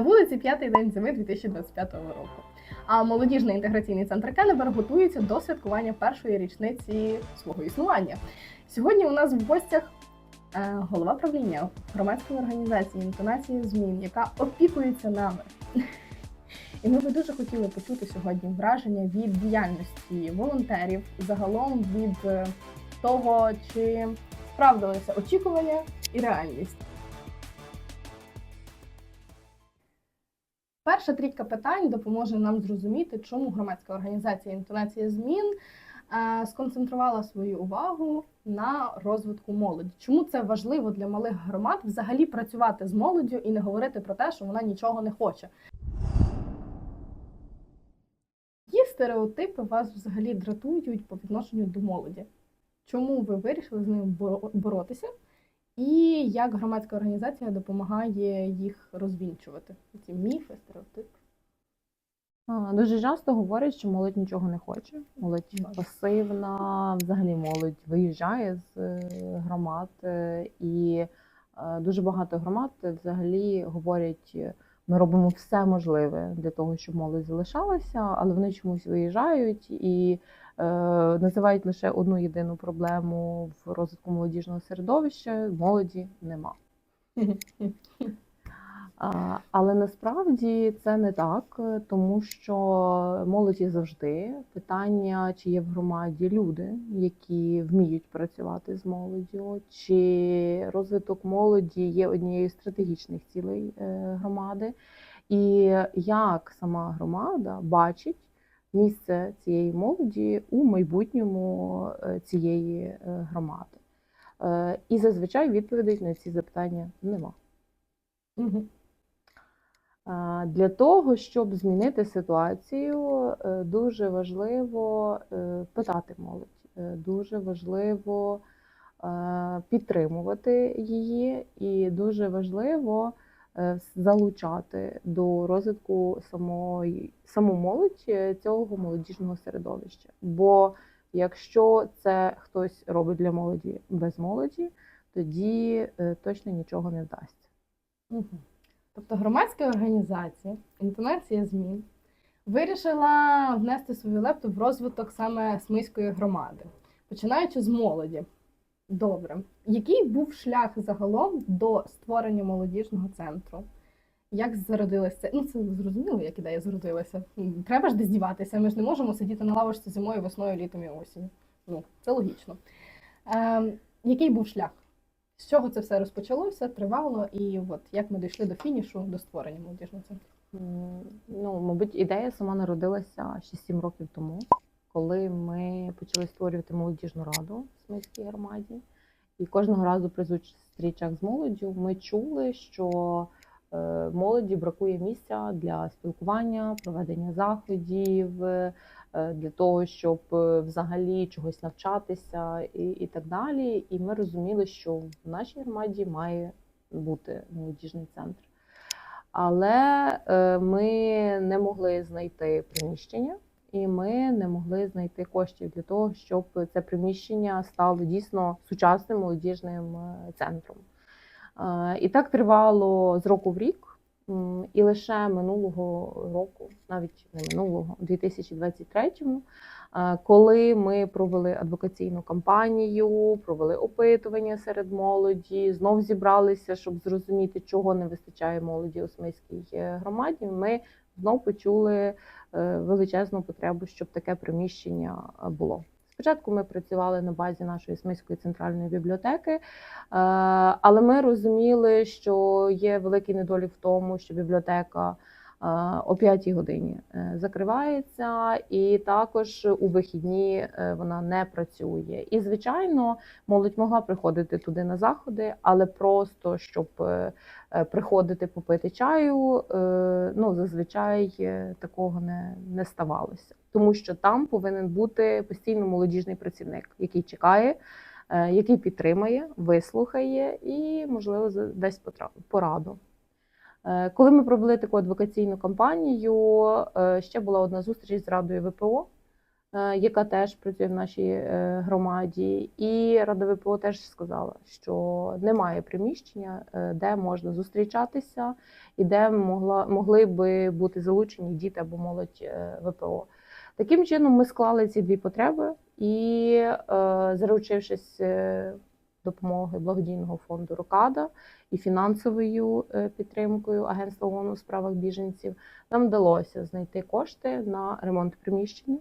На вулиці п'ятий день зими 2025 року. А молодіжний інтеграційний центр Кеннебер готується до святкування першої річниці свого існування. Сьогодні у нас в гостях е, голова правління громадської організації інтонації змін, яка опікується нами. І ми би дуже хотіли почути сьогодні враження від діяльності волонтерів, загалом від е, того, чи справдилися очікування і реальність. Перша трійка питань допоможе нам зрозуміти, чому громадська організація інтонація змін е, сконцентрувала свою увагу на розвитку молоді. Чому це важливо для малих громад взагалі працювати з молоддю і не говорити про те, що вона нічого не хоче. Які стереотипи вас взагалі дратують по відношенню до молоді? Чому ви вирішили з боро- боротися? І як громадська організація допомагає їх розвінчувати? Ці міфи, стереотипи. А, Дуже часто говорять, що молодь нічого не хоче. Молодь пасивна, взагалі молодь виїжджає з е, громад, е, і е, дуже багато громад взагалі говорять, ми робимо все можливе для того, щоб молодь залишалася, але вони чомусь виїжджають і називають лише одну єдину проблему в розвитку молодіжного середовища молоді нема. Але насправді це не так, е, тому що молоді завжди питання, чи є в громаді люди, які вміють працювати з молоддю, чи розвиток молоді є однією з стратегічних цілей е, громади, і як сама громада бачить місце цієї молоді у майбутньому е, цієї е, громади. Е, І зазвичай відповідей на ці запитання нема. Для того, щоб змінити ситуацію, дуже важливо питати молодь, дуже важливо підтримувати її, і дуже важливо залучати до розвитку самої саму молодь е, цього молодіжного середовища. Бо якщо це хтось робить для молоді без молоді, тоді е, точно нічого не вдасться. Мгм. Тобто громадська організація інтонація змін вирішила внести свою лепту в розвиток саме Смиської громади, починаючи з молоді. Добре. Який був шлях загалом до створення молодіжного центру? Як зародилося? Ну, це зрозуміло, як ідея зародилася. Треба ж десь діватися. Ми ж не можемо сидіти на лавочці зимою, весною, літом і осінню. Ну, це логічно. Ем, який був шлях? З чого це все розпочалося, тривало, і от як ми дійшли до фінішу, до створення молодіжного центру? Ну, мабуть, ідея сама народилася ще 7 років тому, коли ми почали створювати молодіжну раду в Смільській громаді. І кожного разу при зустрічах з молоддю ми чули, що е, молоді бракує місця для спілкування, проведення заходів, е, для того, щоб е, взагалі чогось навчатися і, і так далі. І ми розуміли, що в нашій громаді має бути молодіжний центр. Але ми не могли знайти приміщення, і ми не могли знайти коштів для того, щоб це приміщення стало дійсно сучасним молодіжним е, центром. Е, І так тривало з року в рік. І лише минулого року, навіть не минулого, у 2023-му, е, коли ми провели адвокаційну кампанію, провели опитування серед молоді, знов зібралися, щоб зрозуміти, чого не вистачає молоді у Смиській е, громаді. Ми знов почули величезну потребу, щоб таке приміщення е, було. Спочатку ми працювали на базі нашої Смиської центральної бібліотеки, е, але ми розуміли, що є великий недолік в тому, що бібліотека е, о 5 годині е, закривається, і також у вихідні е, вона не працює. І, звичайно, молодь могла приходити туди на заходи, але просто щоб е, е, приходити попити чаю, е, ну зазвичай е, такого не, не ставалося, тому що там повинен бути постійно молодіжний працівник, який чекає, е, який підтримає, вислухає і, можливо, дасть пораду. Е, Коли ми провели таку адвокаційну кампанію, е, ще була одна зустріч з Радою ВПО. е, яка теж працює в нашій громаді. І Рада ВПО теж сказала, що немає приміщення, де можна зустрічатися і де могла, могли би бути залучені діти або молодь ВПО. Таким чином, ми склали ці дві потреби і, заручившись допомоги благодійного фонду Рокада і фінансовою е, підтримкою Агентства ООН у справах біженців, нам вдалося знайти кошти на ремонт приміщення.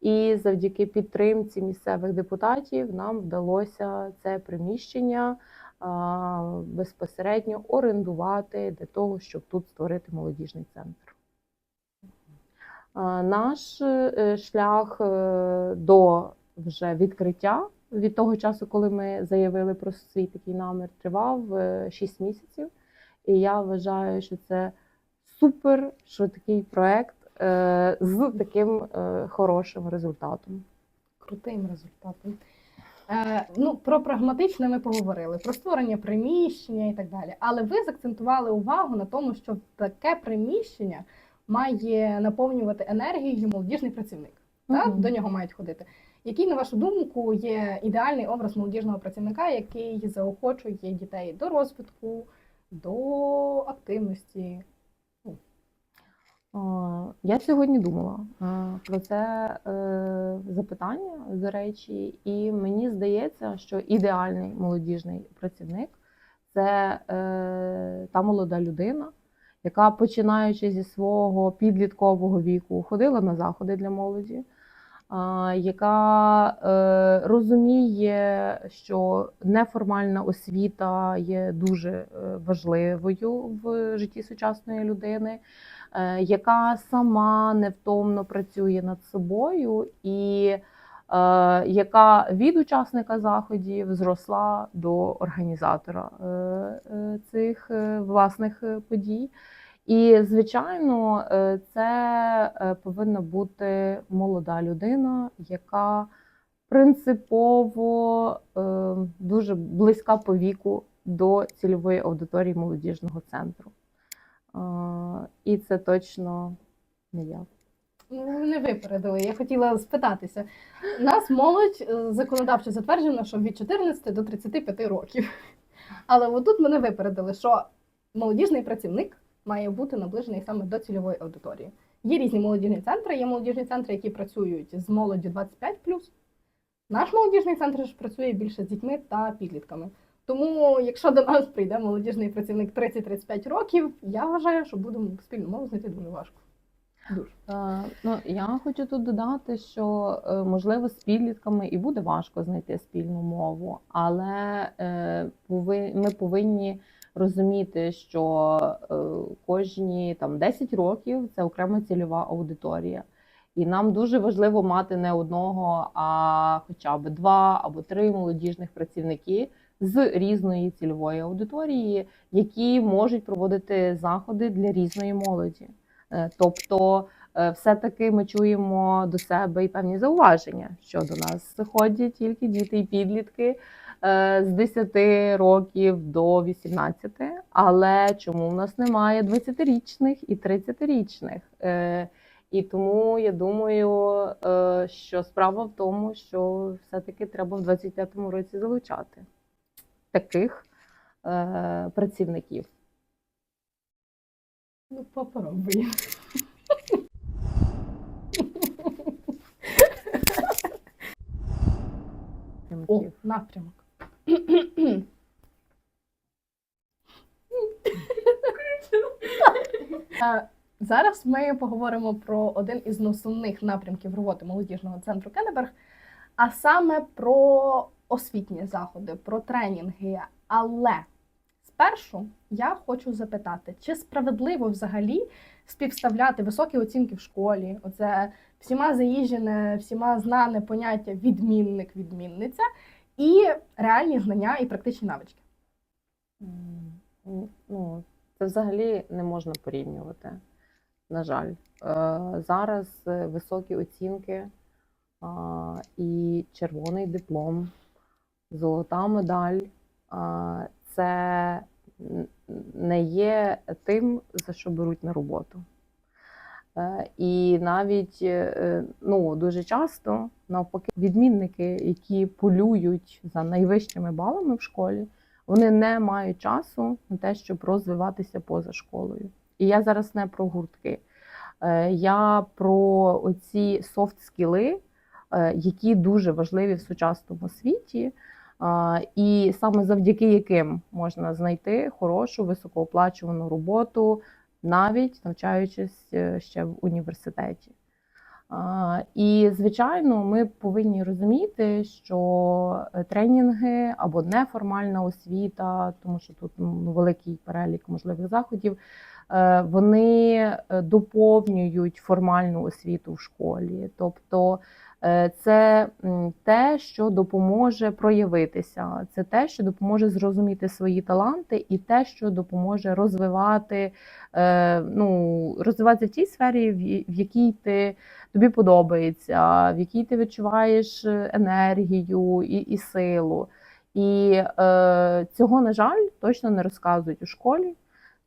І завдяки підтримці місцевих депутатів нам вдалося це приміщення безпосередньо орендувати для того, щоб тут створити молодіжний центр. Наш е, шлях е, до вже відкриття від того часу, коли ми заявили про свій такий намір, тривав 6 місяців. І я вважаю, що це супер швидкий проект е, з таким е, хорошим результатом. крутим результатом. Е, ну, про прагматичне ми поговорили, про створення приміщення і так далі. Але ви закцентували увагу на тому, що таке приміщення має наповнювати енергією молодіжний працівник. Так? Мгм. До нього мають ходити. Який, на вашу думку, є ідеальний образ молодіжного працівника, який заохочує дітей до розвитку, до активності? Я сьогодні думала про це е, запитання, до речі, і мені здається, що ідеальний молодіжний працівник це е, та молода людина, яка, починаючи зі свого підліткового віку, ходила на заходи для молоді, яка е, розуміє, що неформальна освіта є дуже е, важливою в житті сучасної людини е, яка сама невтомно працює над собою, і яка від учасника заходів зросла до організатора цих власних подій. І, звичайно, е, це е, повинна бути молода людина, яка принципово е, дуже близька по віку до цільової аудиторії молодіжного центру. І це точно не я. Ну, Не випередили. Я хотіла спитатися. Нас молодь законодавчо затверджено, що від 14 до 35 років. Але отут мене випередили, що молодіжний працівник має бути наближений саме до цільової аудиторії. Є різні молодіжні центри, є молодіжні центри, які працюють з молоддю 25 Наш молодіжний центр ж працює більше з дітьми та підлітками. Тому, якщо до нас прийде молодіжний працівник 30-35 років, я вважаю, що будемо спільну мову знайти дуже важко. Дуже. Е, Ну, я хочу тут додати, що е, можливо з підлітками і буде важко знайти спільну мову, але е, ми повинні розуміти, що е, кожні там 10 років це окрема цільова аудиторія. І нам дуже важливо мати не одного, а хоча б два або три молодіжних працівники з різної цільової аудиторії, які можуть проводити заходи для різної молоді. Е, Тобто, е, все-таки ми чуємо до себе і певні зауваження, що до нас ходять тільки діти і підлітки з 10 років до 18, але чому в нас немає 20-річних і 30-річних? Е, І тому я думаю, е, що справа в тому, що все-таки треба в 25-му році залучати таких е, працівників. Ну, попробуємо. О, напрямок. Зараз ми поговоримо про один із основних напрямків роботи молодіжного центру Кеннеберг, а саме про освітні заходи, про тренінги. Але спершу я хочу запитати, чи справедливо взагалі співставляти високі оцінки в школі? Оце всіма заїжджене, всіма знане поняття відмінник, відмінниця і реальні знання і практичні навички. Ну, це взагалі не можна порівнювати. На жаль, Е, зараз е, високі оцінки і червоний диплом, золота медаль це не є тим, за що беруть на роботу. Е, І навіть е, ну, дуже часто навпаки відмінники, які полюють за найвищими балами в школі, вони не мають часу на те, щоб розвиватися поза школою. І я зараз не про гуртки. Е, Я про оці софт скіли, які дуже важливі в сучасному світі, і саме завдяки яким можна знайти хорошу високооплачувану роботу, навіть навчаючись е, ще в університеті. І, звичайно, ми повинні розуміти, що е, тренінги або неформальна освіта, тому що тут ну, великий перелік можливих заходів, е, вони доповнюють формальну освіту в школі. Тобто це те, що допоможе проявитися, це те, що допоможе зрозуміти свої таланти, і те, що допоможе розвивати, е, ну, розвиватися в тій сфері, в якій ти тобі подобається, в якій ти відчуваєш е, енергію і, і силу. І е, цього, на жаль, точно не розказують у школі.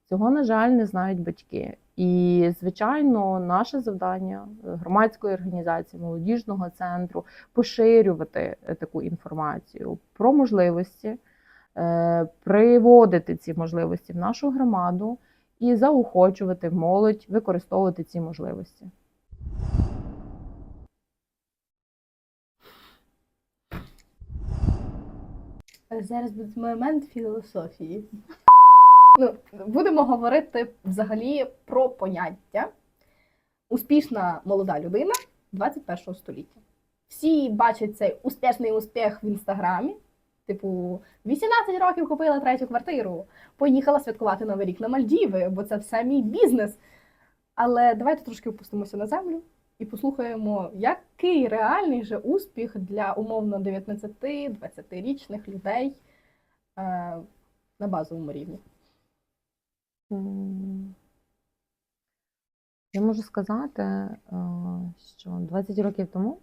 Цього, на жаль, не знають батьки. І, звичайно, наше завдання е, громадської організації, молодіжного центру поширювати е, таку інформацію про можливості, е, приводити ці можливості в нашу громаду і заохочувати молодь використовувати ці можливості. Зараз буде момент філософії. Ну, будемо говорити взагалі про поняття успішна молода людина 21 століття. Всі бачать цей успішний успіх в інстаграмі. Типу, 18 років купила третю квартиру, поїхала святкувати Новий рік на Мальдіви, бо це все мій бізнес. Але давайте трошки опустимося на землю і послухаємо, який реальний же успіх для умовно 19-20-річних людей е, на базовому рівні. Я можу сказати, е, що 20 років тому,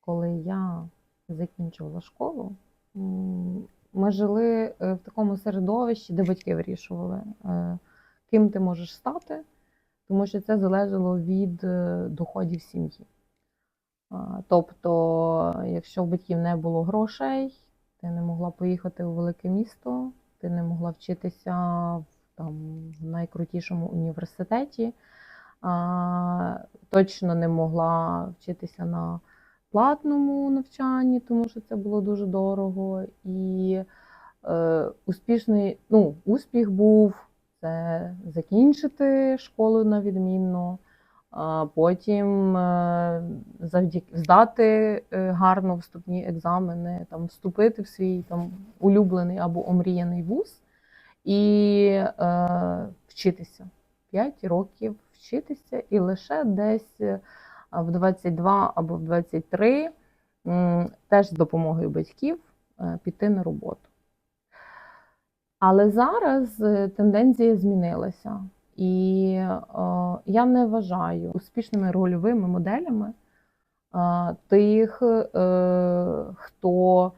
коли я закінчувала школу, ми жили е, в такому середовищі, де батьки вирішували, е, ким ти можеш стати, тому що це залежало від доходів сім'ї. Тобто, якщо в батьків не було грошей, ти не могла поїхати у велике місто, ти не могла вчитися там, в найкрутішому університеті, а, точно не могла вчитися на платному навчанні, тому що це було дуже дорого. І е, успішний, ну, успіх був це закінчити школу на відмінно, а потім е, завдяки здати е, гарно вступні екзамени, там, вступити в свій там, улюблений або омріяний вуз і е, вчитися. 5 років вчитися, і лише десь е, в 22 або в 23 теж з допомогою батьків е, піти на роботу. Але зараз е, тенденція змінилася. І я не вважаю успішними рольовими моделями тих, хто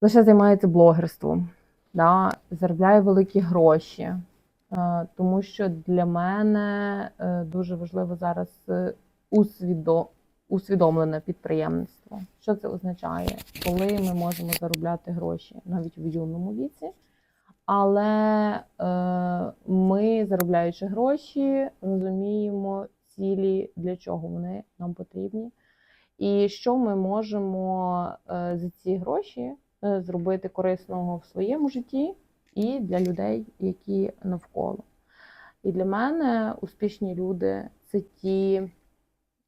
лише займається блогерством, да, заробляє великі гроші. Е, Тому що для мене е, дуже важливо зараз е, усвідо- усвідомлене підприємництво. Що це означає? Коли ми можемо заробляти гроші навіть в юному віці, але ми, заробляючи гроші, розуміємо цілі, для чого вони нам потрібні, і що ми можемо за ці гроші зробити корисного в своєму житті і для людей, які навколо. І для мене успішні люди це ті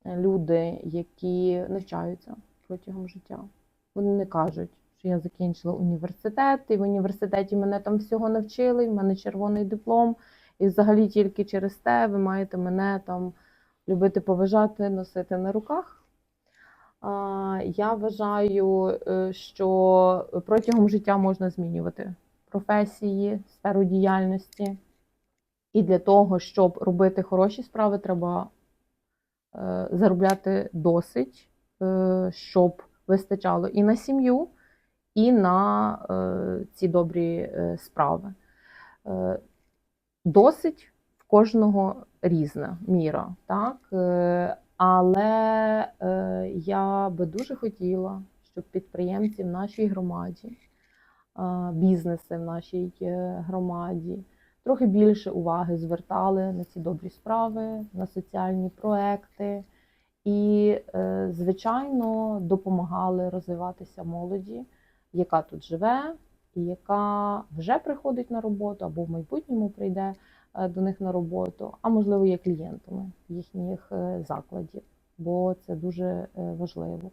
люди, які навчаються протягом життя. Вони не кажуть, що я закінчила університет, і в університеті мене там всього навчили, і в мене червоний диплом, і взагалі тільки через те ви маєте мене там любити, поважати, носити на руках. Я вважаю, е, що протягом життя можна змінювати професії, сферу діяльності. І для того, щоб робити хороші справи, треба е, заробляти досить, е, щоб вистачало і на сім'ю, і на ці добрі справи. Досить кожного різна міра, так? Але е, я би дуже хотіла, щоб підприємці в нашій громаді, е, бізнеси в нашій е, громаді трохи більше уваги звертали на ці добрі справи, на соціальні проекти і, е, звичайно, допомагали розвиватися молоді, яка тут живе, і яка вже приходить на роботу або в майбутньому прийде до них на роботу, а можливо є клієнтами їхніх е, закладів, бо це дуже е, важливо.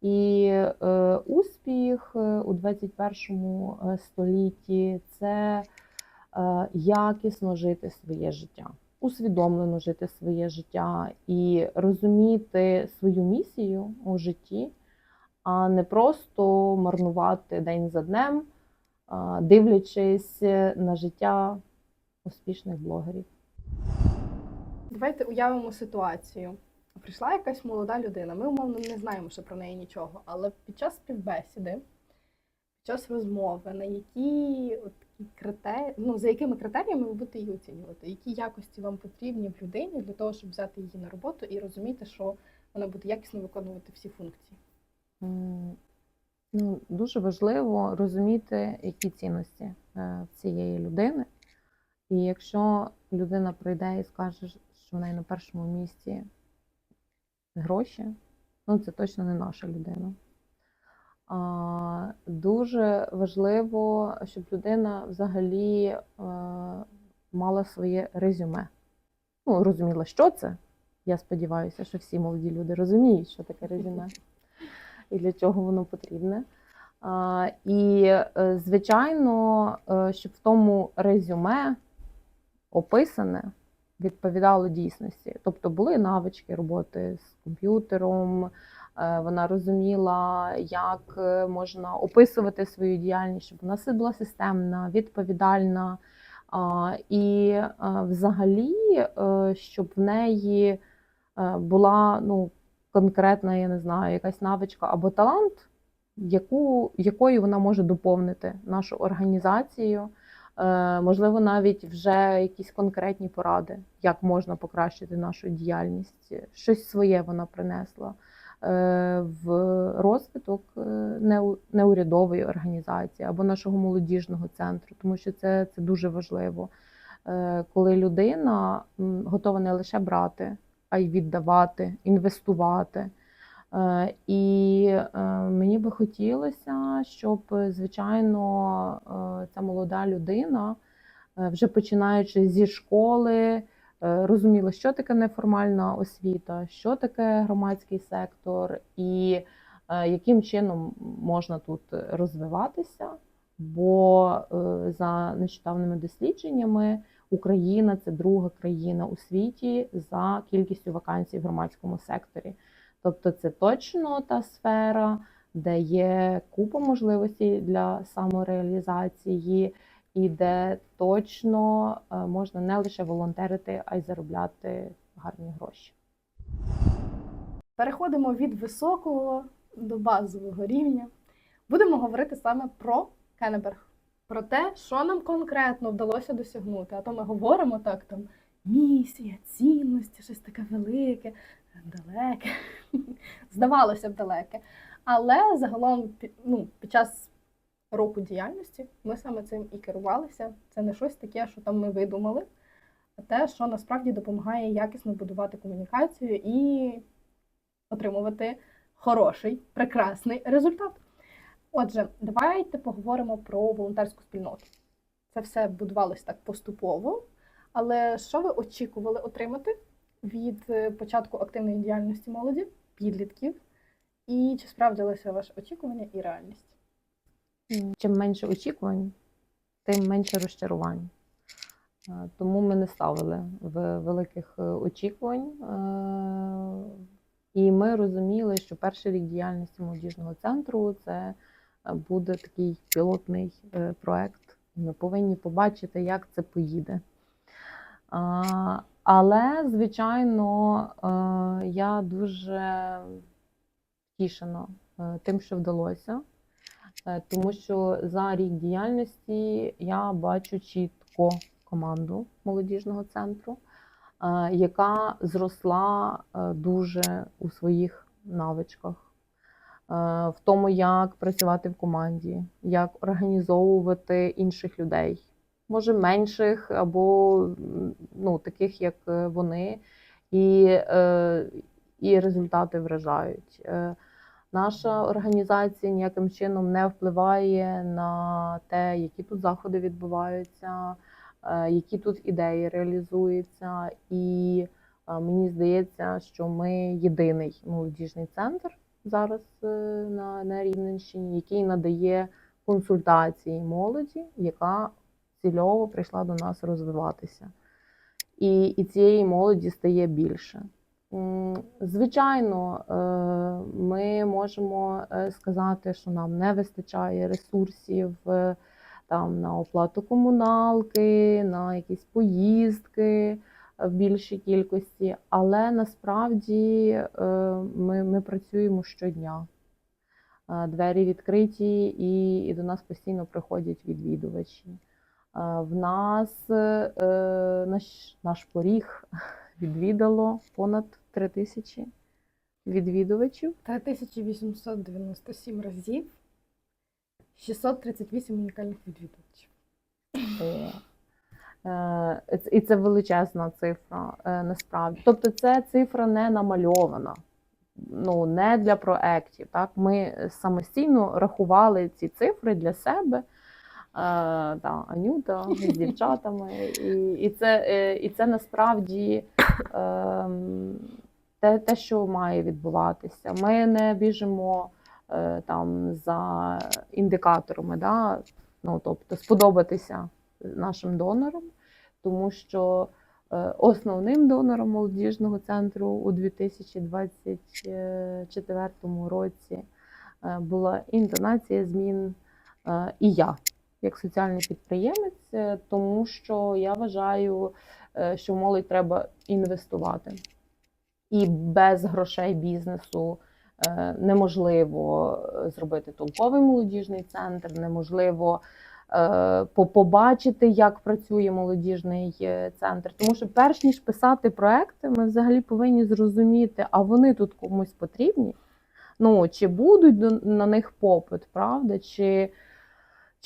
І е, успіх е, у 21 е, столітті це е, якісно жити своє життя, усвідомлено жити своє життя і розуміти свою місію у житті, а не просто марнувати день за днем, е, дивлячись на життя успішних блогерів. Давайте уявимо ситуацію. Прийшла якась молода людина. Ми умовно не знаємо ще про неї нічого, але під час співбесіди, під час розмови, на які от такі ну за якими критеріями ви будете її оцінювати? Які якості вам потрібні в людині для того, щоб взяти її на роботу і розуміти, що вона буде якісно виконувати всі функції? Ну, дуже важливо розуміти, які цінності е, в цієї людини. І якщо людина прийде і скаже, що в неї на першому місці гроші, ну це точно не наша людина. А, дуже важливо, щоб людина взагалі е, мала своє резюме. Ну, розуміла, що це. Я сподіваюся, що всі молоді люди розуміють, що таке резюме і для чого воно потрібне. А, І, е, звичайно, е, щоб в тому резюме описане відповідало дійсності. Тобто були навички роботи з комп'ютером, е, вона розуміла, як е, можна описувати свою діяльність, щоб вона була системна, відповідальна. І е, взагалі, щоб в неї була ну, конкретна, я не знаю, якась навичка або талант, яку, якою вона може доповнити нашу організацію. Е, Можливо, навіть вже якісь конкретні поради, як можна покращити нашу діяльність. Щось своє вона принесла е, в розвиток е, неурядової організації або нашого молодіжного центру, тому що це, це дуже важливо, коли людина готова не лише брати, а й віддавати, інвестувати. Е, І е, мені би хотілося, щоб, звичайно, е, ця молода людина, вже починаючи зі школи, розуміла, що таке неформальна освіта, що таке громадський сектор, і яким чином можна тут розвиватися. Бо за нещодавними дослідженнями Україна це друга країна у світі за кількістю вакансій в громадському секторі. Тобто, це точно та сфера, де є купа можливостей для самореалізації, і де точно е, можна не лише волонтерити, а й заробляти гарні гроші. Переходимо від високого до базового рівня. Будемо говорити саме про Кеннеберг, про те, що нам конкретно вдалося досягнути. А то ми говоримо так, там місія, цінності, щось таке велике, далеке. Здавалося б, далеке. Але загалом ну, під час року діяльності ми саме цим і керувалися. Це не щось таке, що там ми видумали, а те, що насправді допомагає якісно будувати комунікацію і отримувати хороший, прекрасний результат. Отже, давайте поговоримо про волонтерську спільноту. Це все будувалось так поступово. Але що ви очікували отримати від е, початку активної діяльності молоді, підлітків? І чи справдилися ваші очікування і реальність? Чим менше очікувань, тим менше розчарувань. Е, Тому ми не ставили великих е, очікувань. І ми розуміли, що перший рік діяльності молодіжного центру це буде такий пілотний проект. Ми повинні побачити, як це поїде. Але, звичайно, е, я дуже втішена е, тим, що вдалося. Е, Тому що за рік діяльності я бачу чітко команду молодіжного центру, яка зросла дуже у своїх навичках, в тому, як працювати в команді, як організовувати інших людей, може менших або ну, таких, як е, вони, і, е, і результати вражають. Е, Наша організація ніяким чином не впливає на те, які тут заходи відбуваються, які тут ідеї реалізуються. І мені здається, що ми єдиний молодіжний центр зараз на, на Рівненщині, який надає консультації молоді, яка цільово прийшла до нас розвиватися. І, і цієї молоді стає більше. Звичайно, е, ми можемо е, сказати, що нам не вистачає ресурсів е, там, на оплату комуналки, на якісь поїздки в більшій кількості, але насправді ми, ми працюємо щодня. Двері відкриті, і, і до нас постійно приходять відвідувачі. Е, В нас е, наш, наш поріг відвідало понад 3 тисячі відвідувачів. 3897 разів, 638 унікальних відвідувачів. Е, е, І це величезна цифра е, насправді. Тобто, це цифра не намальована, ну не для проєктів. Так, ми самостійно рахували ці цифри для себе. Е, та, Анюта з дівчатами, і, і, це, е, і це насправді е, те, те, що має відбуватися. Ми не біжимо е, там за індикаторами, да? ну, тобто сподобатися нашим донорам, тому що е, основним донором молодіжного центру у 2024 році е, була інтонація змін е, і я як соціальний підприємець, е, тому що я вважаю, е, що в молодь треба інвестувати. І без грошей бізнесу е, неможливо зробити толковий молодіжний центр, неможливо побачити, як працює молодіжний центр. Тому що, перш ніж писати проекти, ми взагалі повинні зрозуміти, а вони тут комусь потрібні. Ну, чи будуть на них попит, правда? Чи,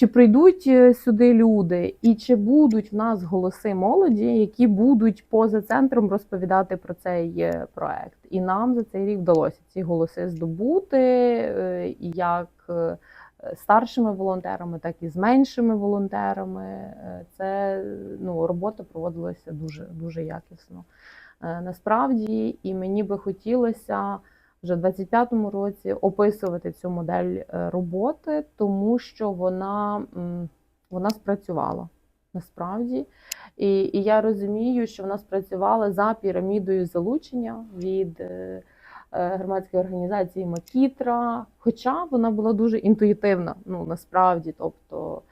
чи прийдуть е, сюди люди, і чи будуть в нас голоси молоді, які будуть поза центром розповідати про цей е, проект? І нам за цей рік вдалося ці голоси здобути, е, як старшими волонтерами, так і з меншими волонтерами. Це ну, робота проводилася дуже, дуже якісно. Насправді, і мені би хотілося вже в 25-му році описувати цю модель е, роботи, тому що вона, вона спрацювала насправді. І, і я розумію, що вона спрацювала за пірамідою залучення від е, е, громадської організації Макітра. Хоча вона була дуже інтуїтивна, ну насправді, тобто.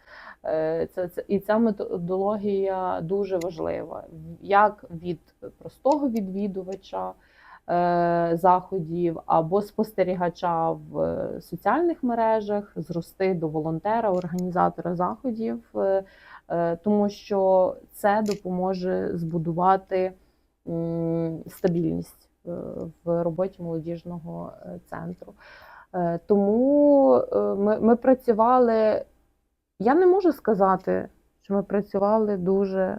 Це, це і ця методологія дуже важлива, як від простого відвідувача заходів або спостерігача в е, соціальних мережах, зрости до волонтера, організатора заходів, е, е, тому що це допоможе збудувати стабільність е, в роботі молодіжного е, центру. Е, Тому е, ми, ми працювали. Я не можу сказати, що ми працювали дуже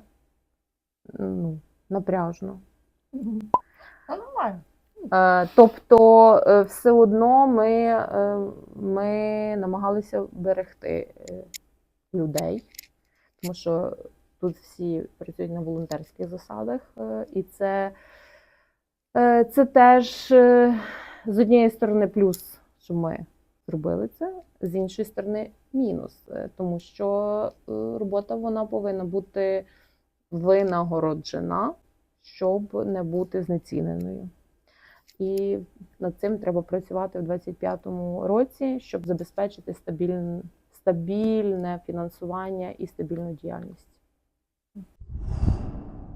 ну, напряжно. Ну, нормально. Е, Тобто, е, все одно ми, е, ми намагалися берегти людей, тому що тут всі працюють на волонтерських засадах, і це, це теж з однієї сторони плюс, що ми зробили це, з іншої сторони мінус, тому що робота вона повинна бути винагороджена, щоб не бути знеціненою. І над цим треба працювати у 2025 році, щоб забезпечити стабільне, стабільне фінансування і стабільну діяльність.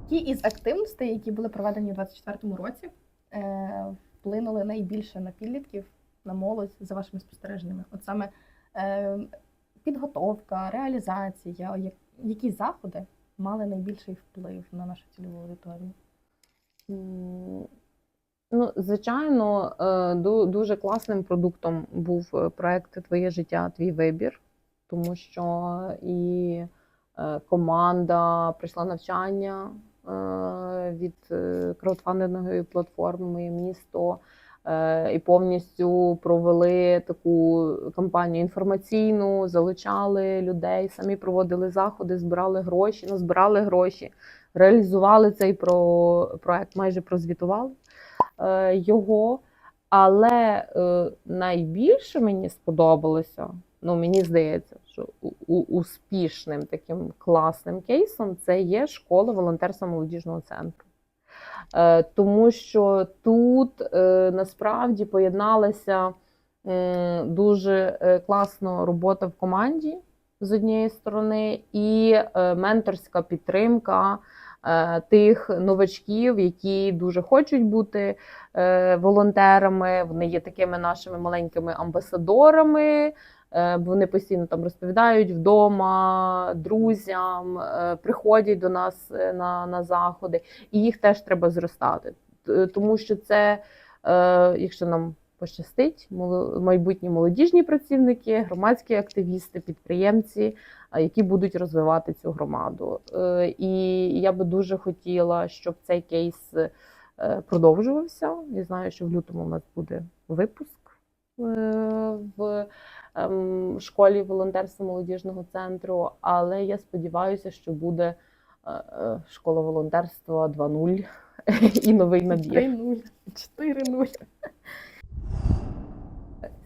Які із активностей, які були проведені у 2024 році, е, вплинули найбільше на підлітків, на молодь за вашими спостереженнями? От саме е, підготовка, реалізація, які заходи мали найбільший вплив на нашу цільову аудиторію? Ну, звичайно, е, дуже класним продуктом був е, проект Твоє життя, твій вибір, тому що і е, команда прийшла навчання від краудфандингової платформи місто. Е, І повністю провели таку кампанію інформаційну, залучали людей, самі проводили заходи, збирали гроші, ну, збирали гроші, реалізували цей про проект, майже прозвітували е, його. Але е, найбільше мені сподобалося, ну мені здається, що успішним таким класним кейсом це є школа волонтерства молодіжного центру. Е, тому що тут е, насправді поєдналася дуже е, класно робота в команді з однієї сторони, і менторська підтримка тих новачків, які дуже хочуть бути волонтерами. Вони є такими нашими маленькими амбасадорами. Е, Вони постійно там розповідають вдома друзям, е, приходять до нас е, на, на заходи, і їх теж треба зростати. Тому що це, якщо нам пощастить, майбутні молодіжні працівники, громадські активісти, підприємці, які будуть розвивати цю громаду. І я би дуже хотіла, щоб цей кейс продовжувався. Я знаю, що в лютому у нас буде випуск в школі волонтерства молодіжного центру, але я сподіваюся, що буде е, е, школа волонтерства 2.0 і новий набір. 3-0, 4-0.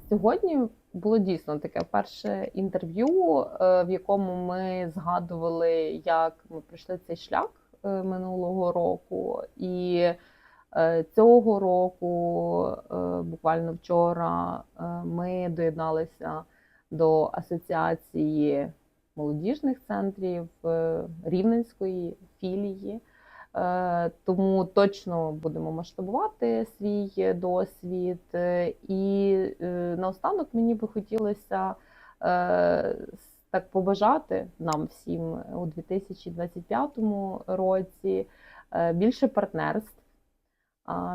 Сьогодні було дійсно таке перше інтерв'ю, е, в якому ми згадували, як ми пройшли цей шлях минулого року, і цього року, е, буквально вчора, е, ми доєдналися до асоціації молодіжних центрів е, Рівненської філії. Е, Тому точно будемо масштабувати свій досвід. Е, І е, наостанок мені би хотілося е, так побажати нам всім у 2025 році е, більше партнерств,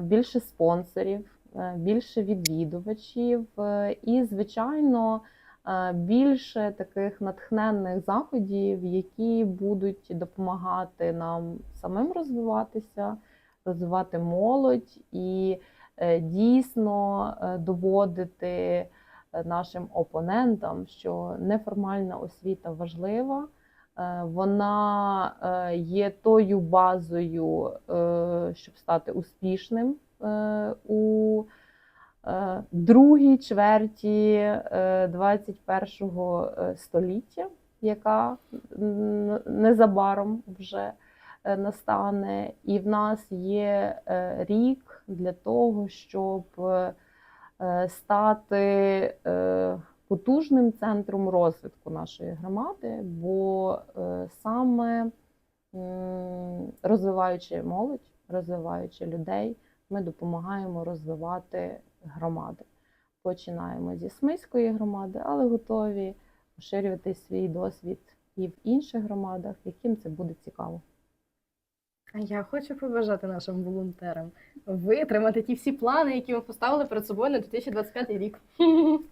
більше спонсорів, е, більше відвідувачів е, і, звичайно, е, більше таких натхненних заходів, які будуть допомагати нам самим розвиватися, розвивати молодь і дійсно доводити нашим опонентам, що неформальна освіта важлива. Е, Вона е, є тою базою, е, щоб стати успішним у другій чверті е, 21-го е, століття, яка незабаром вже настане. І в нас є рік для того, щоб стати потужним центром розвитку нашої громади, бо е, саме розвиваючи молодь, розвиваючи людей, ми допомагаємо розвивати громади. Починаємо зі Смиської громади, але готові поширювати свій досвід і в інших громадах, яким це буде цікаво. Я хочу побажати нашим волонтерам витримати ті всі плани, які ми поставили перед собою на 2025 рік.